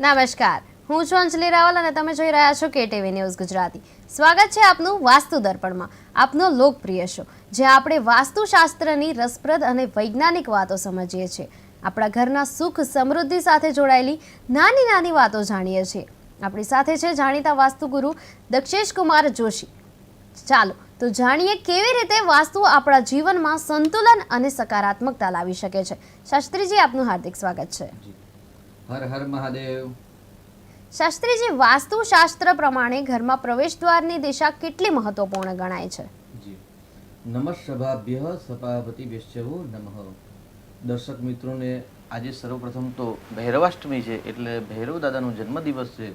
નમસ્કાર. હું છું અંજલિ રાવલ અને તમે જોઈ રહ્યા છો કેટીવી ન્યૂઝ ગુજરાતી. સ્વાગત છે આપનું વાસ્તુ દર્પણમાં, આપનો લોકપ્રિય શો જ્યાં આપણે વાસ્તુશાસ્ત્રની રસપ્રદ અને વૈજ્ઞાનિક વાતો સમજીએ છીએ. આપણા ઘરના સુખ સમૃદ્ધિ સાથે જોડાયેલી નાની નાની વાતો જાણીએ છીએ. આપણી સાથે છે જાણીતા વાસ્તુગુરુ દક્ષેશ કુમાર જોશી. ચાલો, તો જાણીએ કેવી રીતે વાસ્તુ આપણા જીવનમાં સંતુલન અને સકારાત્મકતા લાવી શકે છે. શાસ્ત્રીજી, આપનું હાર્દિક સ્વાગત છે. હર હર મહાદેવ. શાસ્ત્રીજી વાસ્તુશાસ્ત્ર પ્રમાણે ઘરમાં પ્રવેશ દ્વારની દિશા કેટલી મહત્વપૂર્ણ ગણાય છે? જી. નમઃ સભાભ્ય વેશ્યવો નમઃ. દર્શક મિત્રોને આજે સર્વપ્રથમ તો ભૈરવાષ્ટમી છે એટલે ભૈરવ દાદાનો જન્મદિવસ છે.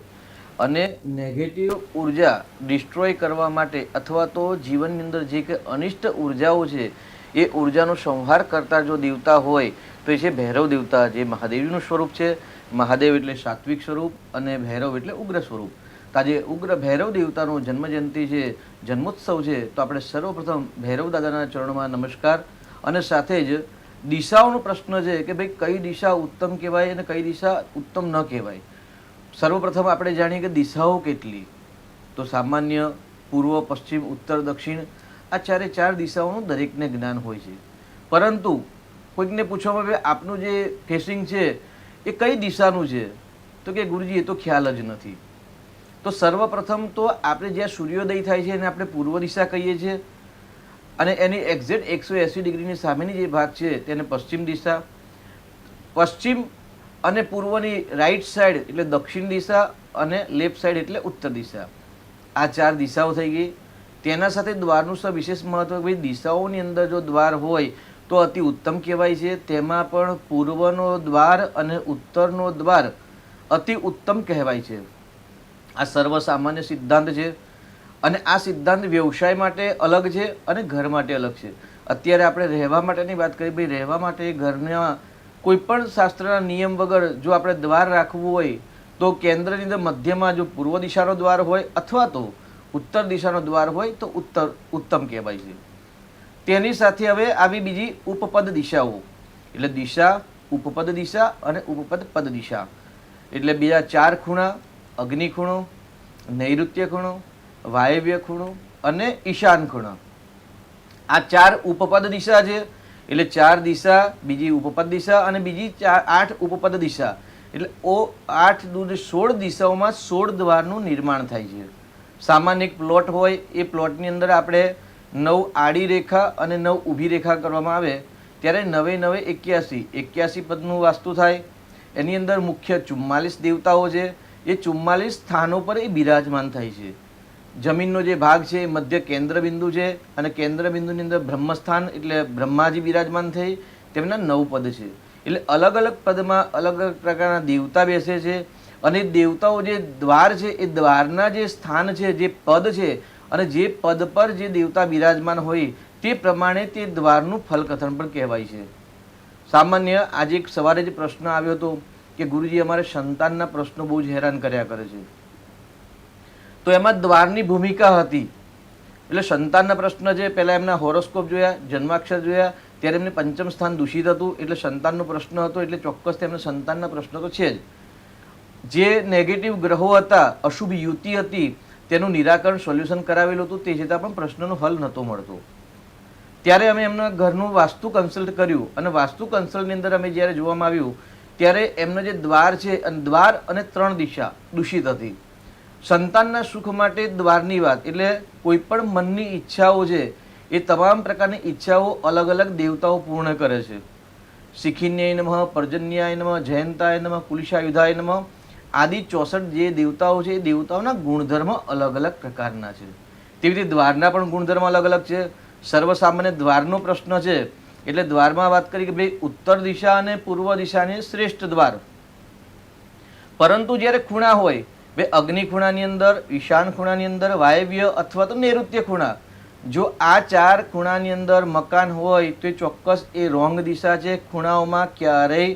અને નેગેટિવ ઊર્જા ડિસ્ટ્રોય કરવા માટે અથવા તો જીવનની અંદર જે કે અનિષ્ટ ઉર્જાઓ છે એ ઉર્જાનો સંહાર કરતા જો દેવતા હોય તો એ છે ભૈરવ દેવતા જે મહાદેવીનું સ્વરૂપ છે. મહાદેવ એટલે સાત્વિક સ્વરૂપ અને ભૈરવ એટલે ઉગ્ર સ્વરૂપ. તો આજે ઉગ્ર ભૈરવ દેવતાનો જન્મજયંતિ છે, જન્મોત્સવ છે, તો આપણે સર્વપ્રથમ ભૈરવ દાદાના ચરણમાં નમસ્કાર અને સાથે જ દિશાઓનો પ્રશ્ન છે કે ભાઈ કઈ દિશા ઉત્તમ કહેવાય અને કઈ દિશા ઉત્તમ ન કહેવાય. સર્વપ્રથમ આપણે જાણીએ કે દિશાઓ કેટલી. તો સામાન્ય, પૂર્વ, પશ્ચિમ, ઉત્તર, દક્ષિણ આ ચારે ચાર દિશાઓનું દરેકને જ્ઞાન હોય છે. પરંતુ કોઈકને પૂછવામાં આપનું જે ફેસિંગ છે એ કઈ દિશાનું છે? તો કે ગુરુજી, એ તો ખ્યાલ જ નથી. તો સર્વપ્રથમ તો આપણે જ્યાં સૂર્યોદય થાય છે એને આપણે પૂર્વ દિશા કહીએ છીએ. અને એની એક્ઝેક્ટ એકસો એંસી ડિગ્રીની સામેની જે ભાગ છે તેને પશ્ચિમ દિશા. પશ્ચિમ અને પૂર્વની રાઈટ સાઈડ એટલે દક્ષિણ દિશા અને લેફ્ટ સાઈડ એટલે ઉત્તર દિશા. આ ચાર દિશાઓ થઈ ગઈ. તેના સાથે દ્વારનું વિશેષ મહત્વ ભાઈ દિશાઓની અંદર જો દ્વાર હોય તો અતિ ઉત્તમ કહેવાય છે. તેમાં પણ પૂર્વનો દ્વાર અને ઉત્તરનો દ્વાર અતિ ઉત્તમ કહેવાય છે. આ સર્વસામાન્ય સિદ્ધાંત છે અને આ સિદ્ધાંત વ્યવસાય માટે અલગ છે અને ઘર માટે અલગ છે. અત્યારે આપણે રહેવા માટેની વાત કરીએ, ભાઈ, રહેવા માટે ઘરના કોઈપણ શાસ્ત્રના નિયમ વગર જો આપણે દ્વાર રાખવું હોય, તો કેન્દ્રની અંદર મધ્યમાં જો પૂર્વ દિશાનો દ્વાર હોય અથવા તો ઉત્તર દિશાનો દ્વાર હોય, તો ઉત્તર ઉત્તમ કહેવાય છે. તેની સાથે હવે આવી બીજી ઉપપદ દિશાઓ. એટલે દિશા, ઉપપદ દિશા અને ઉપપદ પદ દિશા. એટલે બીજા ચાર ખૂણા, અગ્નિ ખૂણો, નૈઋત્ય ખૂણો, વાયવ્ય ખૂણો અને ઈશાન ખૂણો. આ ચાર ઉપપદ દિશા છે. એટલે ચાર દિશા, બીજી ઉપપદ દિશા અને બીજી ચાર આઠ ઉપપદ દિશા. એટલે ઓ આઠ દૂધ સોળ દિશાઓમાં સોળ દ્વારનું નિર્માણ થાય છે. સામાન્ય એક પ્લોટ હોય, એ પ્લોટની અંદર આપણે નવ આડી રેખા અને નવ ઊભી રેખા કરવામાં આવે, ત્યારે નવે નવે એક્યાસી એક્યાસી પદનું વાસ્તુ થાય. એની અંદર મુખ્ય ચુમ્માલીસ દેવતાઓ છે, એ ચુમ્માલીસ સ્થાનો પર એ બિરાજમાન થાય છે. જમીનનો જે ભાગ છે, એ મધ્ય કેન્દ્રબિંદુ છે અને કેન્દ્રબિંદુની અંદર બ્રહ્મસ્થાન એટલે બ્રહ્માજી બિરાજમાન થઈ, તેમના નવ પદ છે. એટલે અલગ અલગ પદમાં અલગ અલગ પ્રકારના દેવતા બેસે છે અને દેવતાઓ જે દ્વાર છે, એ દ્વારના જે સ્થાન છે, જે પદ છે અને જે પદ પર જે દેવતા બિરાજમાન હોય, તે પ્રમાણે તે દ્વારનું ફલકથન પણ કહેવાય છે. સામાન્ય આજે એક સવારે જે પ્રશ્ન આવ્યો હતો કે ગુરુજી, અમારે સંતાનના પ્રશ્નો બહુ જ હેરાન કર્યા કરે છે. તો એમાં દ્વારની ભૂમિકા હતી. એટલે સંતાનના પ્રશ્ન છે, પહેલાં એમના હોરોસ્કોપ જોયા, જન્માક્ષર જોયા, ત્યારે એમને પંચમ સ્થાન દૂષિત હતું, એટલે સંતાનનો પ્રશ્ન હતો, એટલે ચોક્કસ તેમને સંતાનના પ્રશ્ન તો છે જ. જે નેગેટિવ ગ્રહો હતા, અશુભ યુતિ હતી તેનું નિરાકરણ સોલ્યુશન કરાવેલું હતું, તે છતાં પણ પ્રશ્નનો હલ નહોતો મળતો. ત્યારે અમે એમના ઘરનું વાસ્તુ કન્સલ્ટ કર્યું અને વાસ્તુ કન્સલ્ટની અંદર અમે જ્યારે જોવામાં આવ્યું, ત્યારે એમનો જે દ્વાર છે, અને દ્વાર અને ત્રણ દિશા દૂષિત હતી. સંતાનના સુખ માટે દ્વારની વાત, એટલે કોઈ પણ મનની ઈચ્છાઓ છે, એ તમામ પ્રકારની ઈચ્છાઓ અલગ અલગ દેવતાઓ પૂર્ણ કરે છે. શિખિન્યાય નમઃ, પર્જન્યાય નમઃ, જયંતાય નમઃ, કુલિશાયુધાય નમઃ આદિ ચોસઠ જે દેવતાઓ છે, એ દેવતાઓના ગુણધર્મ અલગ અલગ પ્રકારના છે. તેવી રીતે દ્વારના પણ ગુણધર્મ અલગ અલગ છે. સર્વસામાન્ય દ્વારનો પ્રશ્ન છે. એટલે દ્વારમાં વાત કરી કે ભાઈ ઉત્તર દિશા અને પૂર્વ દિશાને શ્રેષ્ઠ દ્વાર. પરંતુ જ્યારે ખૂણા હોય, બે અગ્નિ ખૂણાની અંદર, ઈશાન ખૂણાની અંદર, વાયવ્ય અથવા તો નૈઋત્ય ખૂણા, જો આ ચાર ખૂણાની અંદર મકાન હોય, તો ચોક્કસ એ રોંગ દિશા છે. ખૂણાઓમાં ક્યારેય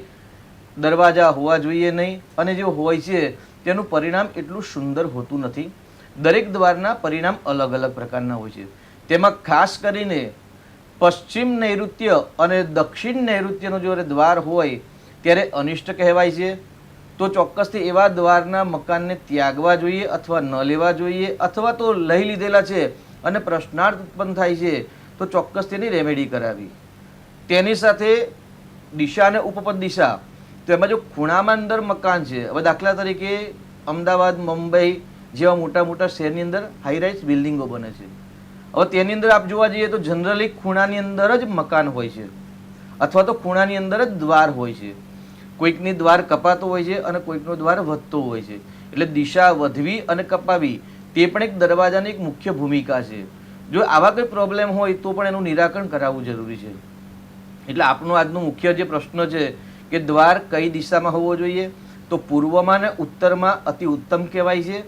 દરવાજા હોવા જોઈએ નહીં અને જે હોય છે, તેનું પરિણામ એટલું સુંદર હોતું નથી. દરેક દ્વારના પરિણામ અલગ અલગ પ્રકારના હોય છે. તેમાં ખાસ કરીને પશ્ચિમ નૈઋત્ય અને દક્ષિણ નૈઋત્યનો જ્યારે દ્વાર હોય, ત્યારે અનિષ્ટ કહેવાય છે. તો ચોક્કસથી એવા દ્વારના મકાનને ત્યાગવા જોઈએ અથવા ન લેવા જોઈએ અથવા તો લઈ લીધેલા છે અને પ્રશ્નાર્થ ઉત્પન્ન થાય છે, તો ચોક્કસ તેની રેમેડી કરાવી. તેની સાથે દિશા અને ઉપપદ દિશા તો એમાં જો ખૂણામાં અંદર મકાન છે, હવે દાખલા તરીકે અમદાવાદ, મુંબઈ જેવા મોટા મોટા શહેરની અંદર હાઈરાઇઝ બિલ્ડિંગો બને છે. હવે તેની અંદર આપ જોવા જઈએ તો જનરલી ખૂણાની અંદર જ મકાન હોય છે. અથવા તો ખૂણાની અંદર જ દ્વાર હોય છે. કોઈકની દ્વાર કપાતો હોય છે અને કોઈકનો દ્વાર વધતો હોય છે. એટલે દિશા વધવી અને કપાવી તે પણ એક દરવાજાની એક મુખ્ય ભૂમિકા છે. જો આવા કોઈ પ્રોબ્લેમ હોય તો પણ એનું નિરાકરણ કરાવવું જરૂરી છે. એટલે આપનું આજનો મુખ્ય જે પ્રશ્ન છે કે દ્વાર કઈ દિશામાં હોવો જોઈએ? તો પૂર્વમાં ને ઉત્તરમાં અતિ ઉત્તમ કહેવાય છે.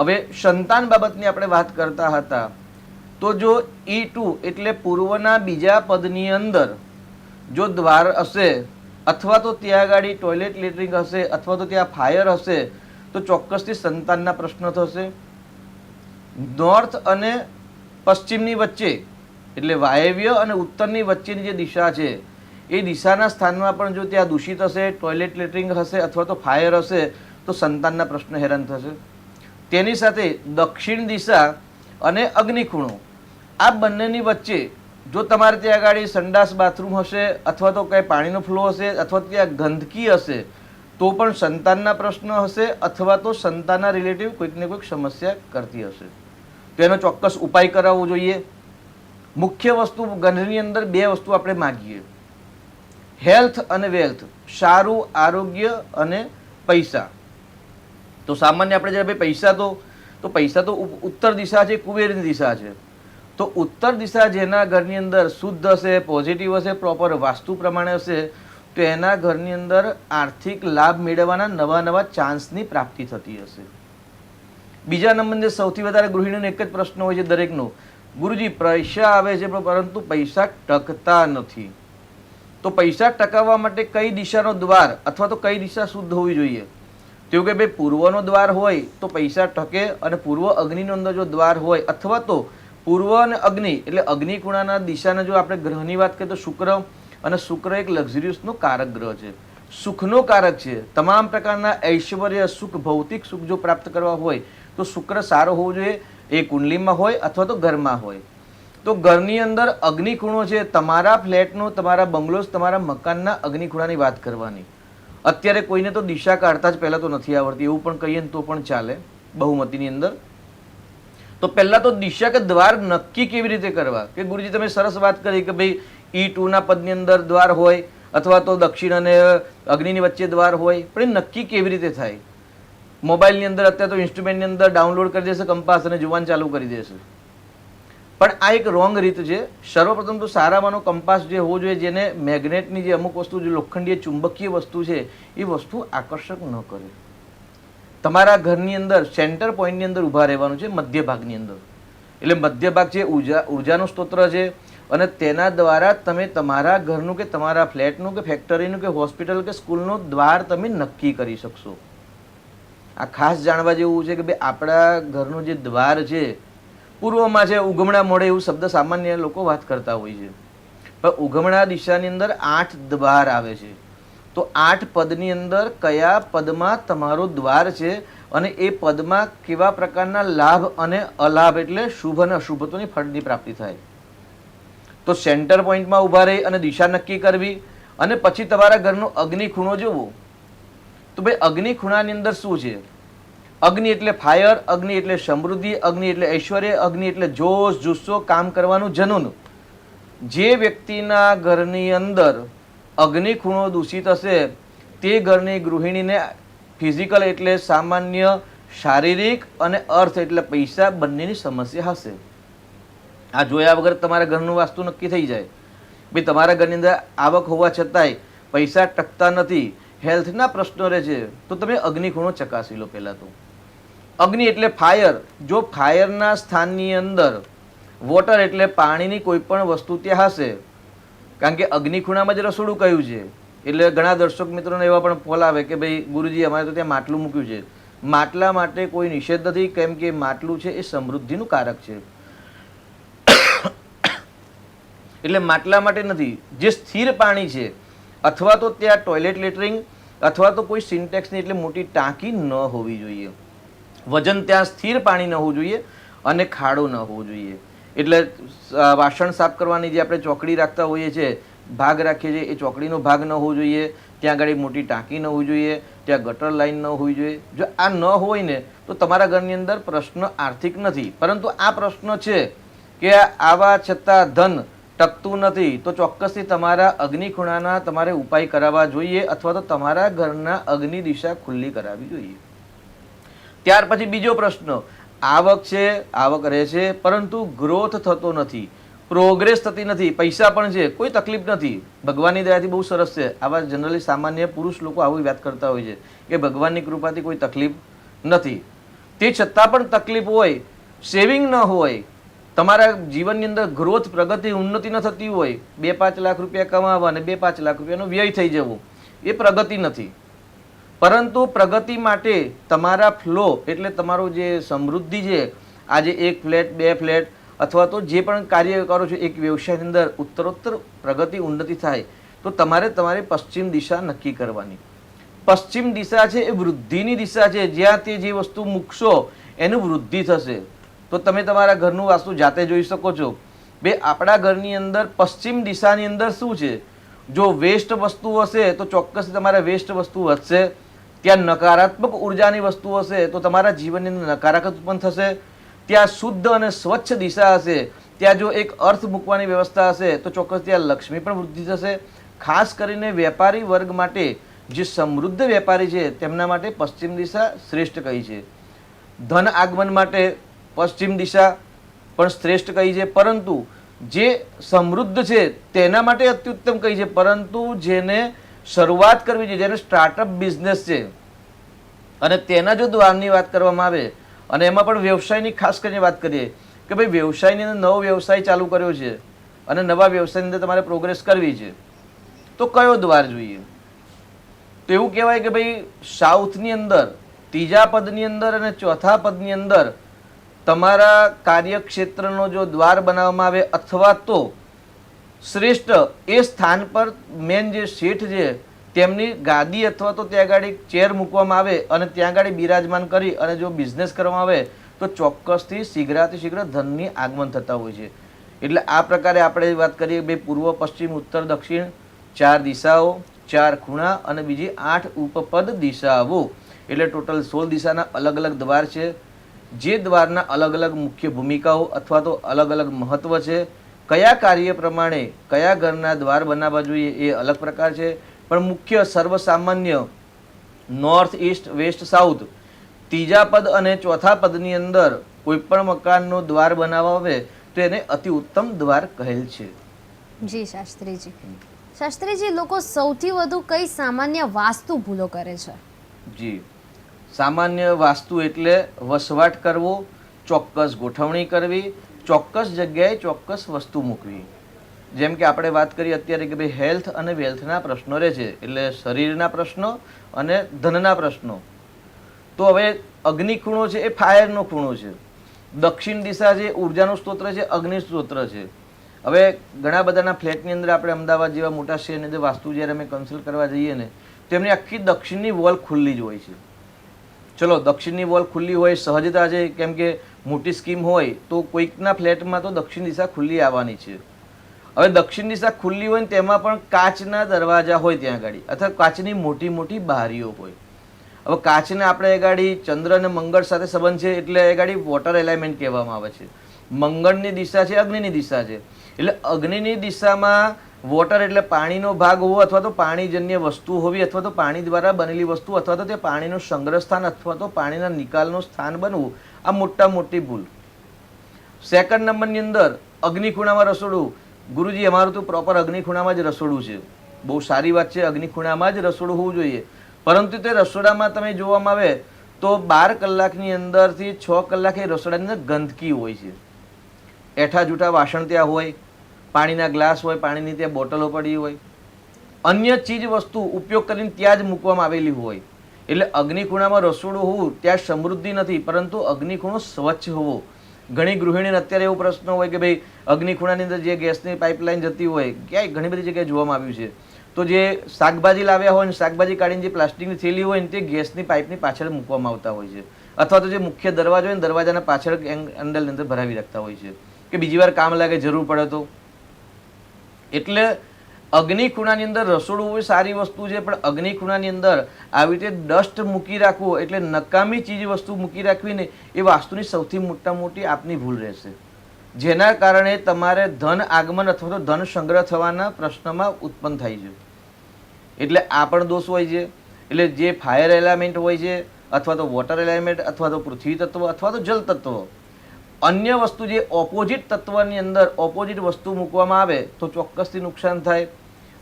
હવે સંતાન બાબતની આપણે વાત કરતા હતા. તો જો ઈ ટુ એટલે પૂર્વના બીજા પદની અંદર જો દ્વાર હશે અથવા તો ત્યાં આગળ ટોયલેટ લેટરિંગ હશે અથવા તો ત્યાં ફાયર હશે, તો ચોક્કસથી સંતાનના પ્રશ્ન થશે. નોર્થ અને પશ્ચિમની વચ્ચે એટલે વાયવ્ય અને ઉત્તરની વચ્ચેની જે દિશા છે એ દિશાના સ્થાનમાં પણ જો ત્યાં દૂષિત હશે ટોયલેટ લેટરિંગ હશે અથવા તો ફાયર હશે, તો સંતાનના પ્રશ્ન હેરાન થશે. તેની સાથે દક્ષિણ દિશા અને અગ્નિખૂણો આ બંનેની વચ્ચે જો તમારે ત્યાં આગળ સંડાસ બાથરૂમ હશે અથવા તો કંઈ પાણીનો ફ્લો હશે અથવા ત્યાં ગંદકી હશે, તો પણ સંતાનના પ્રશ્ન હશે અથવા તો સંતાનના રિલેટિવ કોઈક ને કોઈક સમસ્યા કરતી હશે. તો એનો ચોક્કસ ઉપાય કરાવવો જોઈએ. મુખ્ય વસ્તુ ગંધની અંદર બે વસ્તુ આપણે માગીએ. હેલ્થ અને વેલ્થ, સારું આરોગ્ય અને પૈસા. તો સામાન્ય આપણે જ્યારે ભાઈ પૈસા તો તો પૈસા તો ઉત્તર દિશા છે, કુબેરની દિશા છે. તો ઉત્તર દિશા જેના ઘરની અંદર શુદ્ધ હશે પોઝિટિવ હશે પ્રોપર વાસ્તુ પ્રમાણે હશે, તો એના ઘરની અંદર આર્થિક લાભ મેળવવાના નવા નવા ચાન્સની પ્રાપ્તિ થતી હશે. બીજા નંબરની સૌથી વધારે ગૃહિણીનો એક જ પ્રશ્ન હોય છે દરેકનો. ગુરુજી, પૈસા આવે છે પરંતુ પૈસા ટકતા નથી. તો પૈસા ટકાવવા માટે કઈ દિશાનો દ્વાર અથવા તો કઈ દિશા શુદ્ધ હોવી જોઈએ? તેવું કે ભાઈ પૂર્વનો દ્વાર હોય તો પૈસા ટકે અને પૂર્વ અગ્નિનો અંદર જો દ્વાર હોય અથવા તો પૂર્વ અને અગ્નિ, એટલે અગ્નિ ખૂણાના દિશાના જો આપણે ગ્રહની વાત કરીએ તો શુક્ર અને શુક્ર એક લક્ઝરિયસનો કારક ગ્રહ છે. સુખનો કારક છે. તમામ પ્રકારના ઐશ્વર્ય, સુખ, ભૌતિક સુખ જો પ્રાપ્ત કરવા હોય તો શુક્ર સારો હોવો જોઈએ. એ કુંડલીમાં હોય અથવા તો ઘરમાં હોય. તો ઘરની અંદર અગ્નિખૂણો છે, તમારા ફ્લેટનો, તમારા બંગલોસ, તમારા મકાનના અગ્નિખૂણાની વાત કરવાની. અત્યારે કોઈને તો દિશા કાઢતા જ પહેલાં તો નથી આવડતી, એવું પણ કહીએ ને તો પણ ચાલે બહુમતીની અંદર. તો પહેલાં તો દિશા કે દ્વાર નક્કી કેવી રીતે કરવા? કે ગુરુજી, તમે સરસ વાત કરી કે ભાઈ ઈ ટુના પદની અંદર દ્વાર હોય, અથવા તો દક્ષિણ અને અગ્નિની વચ્ચે દ્વાર હોય, પણ એ નક્કી કેવી રીતે થાય? મોબાઈલની અંદર અત્યારે તો ઇન્સ્ટ્રુમેન્ટની અંદર ડાઉનલોડ કરી દેશે, કંપાસ અને જુવાન ચાલુ કરી દેશે. પણ આ એક રોંગ રીત છે. સર્વપ્રથમ તો સારામાંનો કંપાસ જે હોવો જોઈએ, જેને મેગ્નેટની જે અમુક વસ્તુ જે લોખંડીય ચુંબકીય વસ્તુ છે, એ વસ્તુ આકર્ષક ન કરે. તમારા ઘરની અંદર સેન્ટર પોઈન્ટની અંદર ઊભા રહેવાનું છે મધ્ય ભાગની અંદર. એટલે મધ્ય ભાગ છે ઊર્જા ઉર્જાનું સ્ત્રોત્ર છે, અને તેના દ્વારા તમે તમારા ઘરનું કે તમારા ફ્લેટનું કે ફેક્ટરીનું કે હોસ્પિટલ કે સ્કૂલનું દ્વાર તમે નક્કી કરી શકશો. આ ખાસ જાણવા જેવું છે કે ભાઈ આપણા ઘરનું જે દ્વાર છે પૂર્વમાં છે ઉગમણા મોડે એવું શબ્દ સામાન્ય લોકો વાત કરતા હોય છે. પણ ઉગમણા દિશાની અંદર આઠ દ્વાર આવે છે. તો આઠ પદની અંદર કયા પદમાં તમારો દ્વાર છે અને એ પદમાં કેવા પ્રકારના લાભ અને અલાભ એટલે શુભ અને અશુભત્વની ફળની પ્રાપ્તિ થાય. તો સેન્ટર પોઈન્ટમાં ઊભા રહી અને દિશા નક્કી કરવી અને પછી તમારા ઘરનો અગ્નિ ખૂણો જોવો. તો ભાઈ અગ્નિ ખૂણાની અંદર શું છે? અગ્નિ એટલે ફાયર, અગ્નિ એટલે સમૃદ્ધિ, અગ્નિ એટલે ઐશ્વર્ય, અગ્નિ એટલે જોશ, જુસ્સો, કામ કરવાનું જનૂન. જે વ્યક્તિના ઘરની અંદર અગ્નિ ખૂણો દૂષિત હશે, તે ઘરની ગૃહિણીને ફિઝિકલ એટલે સામાન્ય, શારીરિક અને અર્થ એટલે પૈસા બંનેની સમસ્યા હશે. આ જોયા વગર તમારા ઘરનું વાસ્તુ નક્કી થઈ જાય. ભાઈ, તમારા ઘરની અંદર આવક હોવા છતાંય પૈસા ટકતા નથી. હેલ્થના પ્રશ્નો રહે છે. તો તમે અગ્નિ ખૂણો ચકાસી લો પહેલાં તો. અગ્નિ એટલે ફાયર. જો ફાયરના સ્થાનની અંદર વોટર એટલે પાણીની કોઈ પણ વસ્તુ ત્યાં હશે, કારણ કે અગ્નિ ખૂણામાં જ રસોડું કહ્યું છે. એટલે ઘણા દર્શક મિત્રોને એવા પણ ફોલ આવે કે ભાઈ, ગુરુજી, અમારે તો ત્યાં માટલું મૂક્યું છે. માટલા માટે કોઈ નિષેધ નથી, કેમ કે માટલું છે એ સમૃદ્ધિનું કારક છે. એટલે માટલા માટે નથી. જે સ્થિર પાણી છે, અથવા તો ત્યાં ટોયલેટ લેટરિંગ, અથવા તો કોઈ સિન્ટેક્સની એટલે મોટી ટાંકી ન હોવી જોઈએ. વજન ત્યાં સ્થિર પાણી ન હોવું જોઈએ અને ખાડો ન હોવો જોઈએ. એટલે વાસણ સાફ કરવાની જે આપણે ચોકડી રાખતા હોઈએ છીએ, ભાગ રાખીએ છીએ, એ ચોકડીનો ભાગ ન હોવો જોઈએ. ત્યાં આગળ મોટી ટાંકી ન હોવી જોઈએ, ત્યાં ગટર લાઈન ન હોવી જોઈએ. જો આ ન હોય ને, તો તમારા ઘરની અંદર પ્રશ્ન આર્થિક નથી. પરંતુ આ પ્રશ્ન છે કે આવા છતાં ધન ટકતું નથી, તો ચોક્કસથી તમારા અગ્નિ ખૂણાના તમારે ઉપાય કરાવવા જોઈએ અથવા તો તમારા ઘરના અગ્નિ દિશા ખુલ્લી કરાવવી જોઈએ. ત્યાર પછી બીજો પ્રશ્ન, આવક છે, આવક રહે છે પરંતુ ગ્રોથ થતો નથી પ્રોગ્રેસ થતી નથી, પૈસા પણ છે, કોઈ તકલીફ નથી. ભગવાનની દયાથી બહુ સરસ છે. આવા જનરલી સામાન્ય પુરુષ લોકો આવી વાત કરતા હોય છે કે ભગવાનની કૃપાથી કોઈ તકલીફ નથી. તે છતાં પણ તકલીફ હોય સેવિંગ ન હોય, તમારા જીવનની અંદર ગ્રોથ પ્રગતિ ઉન્નતિ ન થતી હોય, બે પાંચ લાખ રૂપિયા કમાવા અને બે પાંચ લાખ રૂપિયાનો વ્યય થઈ જવો, એ પ્રગતિ નથી. પરંતુ પ્રગતિ માટે તમારા ફ્લો એટલે તમારો જે સમૃદ્ધિ છે, આજે એક ફ્લેટ, બે ફ્લેટ અથવા તો જે પણ કાર્ય કરો છો, એક વ્યવસાયની અંદર ઉત્તરોત્તર પ્રગતિ ઉન્નતિ થાય, તો તમારે તમારી પશ્ચિમ દિશા નક્કી કરવાની. પશ્ચિમ દિશા છે એ વૃદ્ધિની દિશા છે. જ્યાં તે જે વસ્તુ મૂકશો, એનું વૃદ્ધિ થશે. તો તમે તમારા ઘરનું વાસ્તુ જાતે જોઈ શકો છો. બે, આપણા ઘરની અંદર પશ્ચિમ દિશાની અંદર શું છે? જો વેસ્ટ વસ્તુ હશે, તો ચોક્કસ તમારે વેસ્ટ વસ્તુ વધશે. ત્યાં નકારાત્મક ઉર્જાની વસ્તુ હશે, તો તમારા જીવનની અંદર નકારાત્મક ઉત્પન્ન થશે. ત્યાં શુદ્ધ અને સ્વચ્છ દિશા હશે. ત્યાં જો એક અર્થ મૂકવાની વ્યવસ્થા હશે, તો ચોક્કસ ત્યાં લક્ષ્મી પણ વૃદ્ધિ થશે. ખાસ કરીને વેપારી વર્ગ માટે જે સમૃદ્ધ વેપારી છે, તેમના માટે પશ્ચિમ દિશા શ્રેષ્ઠ કહી છે. ધન આગમન માટે પશ્ચિમ દિશા પણ શ્રેષ્ઠ કહી છે. પરંતુ જે સમૃદ્ધ છે, તેના માટે અત્યુત્તમ કહી છે? પરંતુ જેને શરૂઆત કરવી જોઈએ. જેને સ્ટાર્ટઅપ બિઝનેસ છે. અને તેના જો દ્વારની વાત કરવામાં આવે, અને એમાં પણ વ્યવસાયની ખાસ કરીને વાત કરીએ, કે ભાઈ વ્યવસાયની અંદર નવો વ્યવસાય ચાલુ કર્યો છે, અને નવા વ્યવસાયની અંદર તમારે પ્રોગ્રેસ કરવી છે, તો કયો દ્વાર જોઈએ? તો એવું કહેવાય કે ભાઈ સાઉથની અંદર, ત્રીજા પદની અંદર અને ચોથા પદની અંદર તમારા કાર્યક્ષેત્રનો જો દ્વાર બનાવવામાં આવે, અથવા તો શ્રેષ્ઠ એ સ્થાન પર મેન જે શેઠ છે, તેમની ગાદી અથવા તો ત્યાં આગળ ચેર મૂકવામાં આવે અને ત્યાં આગળ બિરાજમાન કરી અને જો બિઝનેસ કરવામાં આવે, તો ચોક્કસથી શીઘ્રાથી શીઘ્ર ધનની આગમન થતા હોય છે. એટલે આ પ્રકારે આપણે વાત કરીએ બે પૂર્વ, પશ્ચિમ, ઉત્તર, દક્ષિણ, ચાર દિશાઓ, ચાર ખૂણા અને બીજી આઠ ઉપપદ દિશાઓ. એટલે ટોટલ સોળ દિશાના અલગ અલગ દ્વાર છે. જે દ્વારના અલગ અલગ મુખ્ય ભૂમિકાઓ અથવા તો અલગ અલગ મહત્ત્વ છે કયા કાર્ય પ્રમાણે કયા ઘરના દ્વાર બનાવવા જોઈએ એ અલગ પ્રકાર છે. પણ મુખ્ય સર્વસામાન્ય નોર્થ ઈસ્ટ વેસ્ટ સાઉથ ત્રીજા પદ અને ચોથા પદની અંદર કોઈ પણ મકાનનો દ્વાર બનાવવા આવે તો એને અતિ ઉત્તમ દ્વાર કહેલ છે. જી શાસ્ત્રીજી. શાસ્ત્રીજી લોકો સૌથી વધુ કઈ સામાન્ય વાસ્તુ ભૂલો કરે છે? જી. સામાન્ય વાસ્તુ એટલે વસવાટ કરવો ચોક્કસ ગોઠવણી કરવી ચોક્કસ જગ્યાએ ચોક્કસ વસ્તુ મૂકવી. જેમ કે આપણે વાત કરીએ અત્યારે કે ભાઈ હેલ્થ અને વેલ્થના પ્રશ્નો રહે છે, એટલે શરીરના પ્રશ્નો અને ધનના પ્રશ્નો. તો હવે અગ્નિ ખૂણો છે એ ફાયરનો ખૂણો છે. દક્ષિણ દિશા જે ઉર્જાનું સ્ત્રોત છે, અગ્નિ સ્તોત્ર છે. હવે ઘણા બધાના ફ્લેટની અંદર આપણે અમદાવાદ જેવા મોટા શહેરની અંદર વાસ્તુ જ્યારે અમે કન્સલ્ટ કરવા જઈએ ને, તો એમની આખી દક્ષિણની વોલ ખુલ્લી જ હોય છે. ચલો, દક્ષિણની વોલ ખુલ્લી હોય, સહજતા છે, કેમ કે મોટી સ્કીમ હોય તો કોઈકના ફ્લેટમાં તો દક્ષિણ દિશા ખુલ્લી આવવાની છે. હવે દક્ષિણ દિશા ખુલ્લી હોય ને તેમાં પણ કાચના દરવાજા હોય ત્યાં ગાડી, અથવા કાચની મોટી મોટી બારીઓ હોય. હવે કાચને આપણે એ ગાડી ચંદ્ર અને મંગળ સાથે સંબંધ છે એટલે એ ગાડી વોટર એલાઇમેન્ટ કહેવામાં આવે છે. મંગળની દિશા છે, અગ્નિની દિશા છે. એટલે અગ્નિની દિશામાં વોટર એટલે પાણીનો ભાગ હોવો અથવા તો પાણીજન્ય વસ્તુ હોવી અથવા તો પાણી દ્વારા બનેલી વસ્તુ અથવા તો તે પાણીનું સંગ્રહ સ્થાન અથવા તો પાણીના નિકાલનું સ્થાન બનવું આ મોટા મોટી ભૂલ. સેકન્ડ નંબરની અંદર અગ્નિખૂણામાં રસોડું. ગુરુજી, અમારું તો પ્રોપર અગ્નિખૂણામાં જ રસોડું છે. બહુ સારી વાત છે, અગ્નિખૂણામાં જ રસોડું હોવું જોઈએ. પરંતુ તે રસોડામાં તમે જોવામાં આવે તો બાર કલાકની અંદરથી છ કલાક રસોડાની અંદર ગંદકી હોય છે. એઠા જૂઠા વાસણ ત્યાં હોય, પાણીના ગ્લાસ હોય, પાણીની ત્યાં બોટલો પડી હોય. અન્ય ચીજ વસ્તુ ઉપયોગ કરીને ત્યાં જ મૂકવામાં આવેલી હોય. એટલે અગ્નિખૂણામાં રસોડું હોવું ત્યાં સમૃદ્ધિ નથી, પરંતુ અગ્નિખૂણો સ્વચ્છ હોવો. ઘણી ગૃહિણીને અત્યારે એવો પ્રશ્ન હોય કે ભાઈ અગ્નિખૂણાની અંદર જે ગેસની પાઇપલાઇન જતી હોય, ક્યાંય ઘણી બધી જગ્યાએ જોવામાં આવ્યું છે. તો જે શાકભાજી લાવ્યા હોય ને શાકભાજી કાઢીને જે પ્લાસ્ટિકની થેલી હોય ને તે ગેસની પાઇપની પાછળ મૂકવામાં આવતા હોય છે. અથવા તો જે મુખ્ય દરવાજો હોય ને દરવાજાના પાછળ અંડલની અંદર ભરાવી રાખતા હોય છે. કે બીજી વાર કામ લાગે જરૂર પડે તો. એટલે અગ્નિ ખૂણાની અંદર રસોડું હોય સારી વસ્તુ છે, પણ અગ્નિ ખૂણાની અંદર આવી રીતે ડસ્ટ મૂકી રાખવું એટલે નકામી ચીજ વસ્તુ મૂકી રાખવીને એ વાસ્તુની સૌથી મોટા મોટી આપની ભૂલ રહેશે. જેના કારણે તમારે ધન આગમન અથવા તો ધન સંગ્રહ થવાના પ્રશ્નમાં ઉત્પન્ન થાય છે. એટલે આ પણ દોષ હોય છે. એટલે જે ફાયર એલિમેન્ટ હોય છે, અથવા તો વોટર એલિમેન્ટ અથવા તો પૃથ્વી તત્વ, અથવા તો જલ તત્વ, અન્ય વસ્તુ જે ઓપોઝિટ તત્વની અંદર ઓપોઝિટ વસ્તુ મૂકવામાં આવે તો ચોક્કસથી નુકસાન થાય.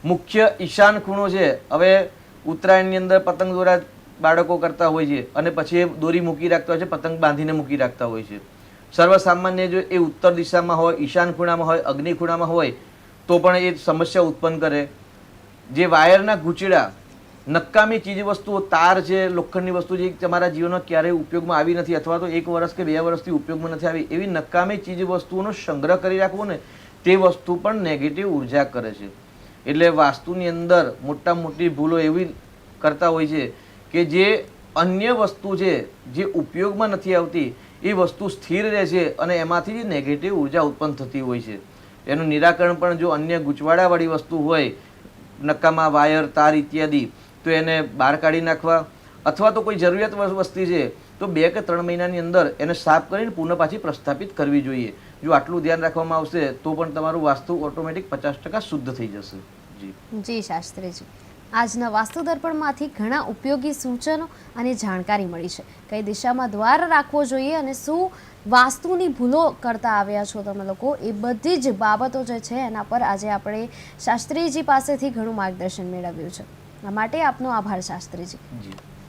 મુખ્ય ઈશાન ખૂણો છે. હવે ઉત્તરાયણની અંદર પતંગ દોરા બાળકો કરતા હોય છે અને પછી એ દોરી મૂકી રાખતા હોય છે, પતંગ બાંધીને મૂકી રાખતા હોય છે. સર્વસામાન્ય જો એ ઉત્તર દિશામાં હોય, ઈશાન ખૂણામાં હોય, અગ્નિ ખૂણામાં હોય, તો પણ એ સમસ્યા ઉત્પન્ન કરે. જે વાયરના ગૂંચડા નકામી ચીજ વસ્તુઓ તાર છે, લોખંડની વસ્તુ જે તમારા જીવનમાં ક્યારેય ઉપયોગમાં આવી નથી અથવા તો એક વર્ષ કે બે વર્ષથી ઉપયોગમાં નથી આવી, એવી નકામી ચીજ વસ્તુઓનો સંગ્રહ કરી રાખવો ને, તે વસ્તુ પણ નેગેટિવ ઊર્જા કરે છે. એટલે વાસ્તુની અંદર મોટા મોટી ભૂલો એવી કરતા હોય છે કે જે અન્ય વસ્તુ છે, જે ઉપયોગમાં નથી આવતી, એ વસ્તુ સ્થિર રહે છે અને એમાંથી નેગેટિવ ઊર્જા ઉત્પન્ન થતી હોય છે. એનું નિરાકરણ પણ જો અન્ય ગૂંચવાડાવાળી વસ્તુ હોય નક્કામાં વાયર, તાર ઇત્યાદિ, તો એને બહાર કાઢી નાખવા અથવા તો કોઈ જરૂરિયાત વસ્તી છે, તો બે કે ત્રણ મહિનાની અંદર એને સાફ કરીને પુનઃ પાછી પ્રસ્થાપિત કરવી જોઈએ. જો આટલું ધ્યાન રાખવામાં આવશે, તો પણ તમારું વાસ્તુ ઓટોમેટિક પચાસ ટકા શુદ્ધ થઈ જશે. જી. શાસ્ત્રીજી. આજના વાસ્તુ દર્પણમાંથી ઘણા ઉપયોગી સૂચનો અને જાણકારી મળી છે. કઈ દિશામાં દ્વાર રાખવો જોઈએ અને શું વાસ્તુની ભૂલો કરતા આવ્યા છો તમે લોકો એ બધી જ બાબતો જે છે એના પર આજે આપણે શાસ્ત્રીજી પાસેથી ઘણું માર્ગદર્શન મેળવ્યું છે. આ માટે આપનો આભાર શાસ્ત્રીજી.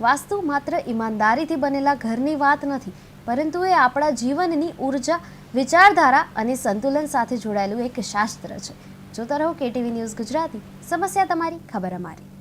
વાસ્તુ માત્ર ઈમાનદારીથી બનેલા ઘરની વાત નથી પરંતુ એ આપણા જીવનની ઊર્જા વિચારધારા અને સંતુલન સાથે જોડાયેલું એક શાસ્ત્ર છે. જોતા રહો કેટીવી ન્યૂઝ ગુજરાતી. સમસ્યા તમારી ખબર અમારી.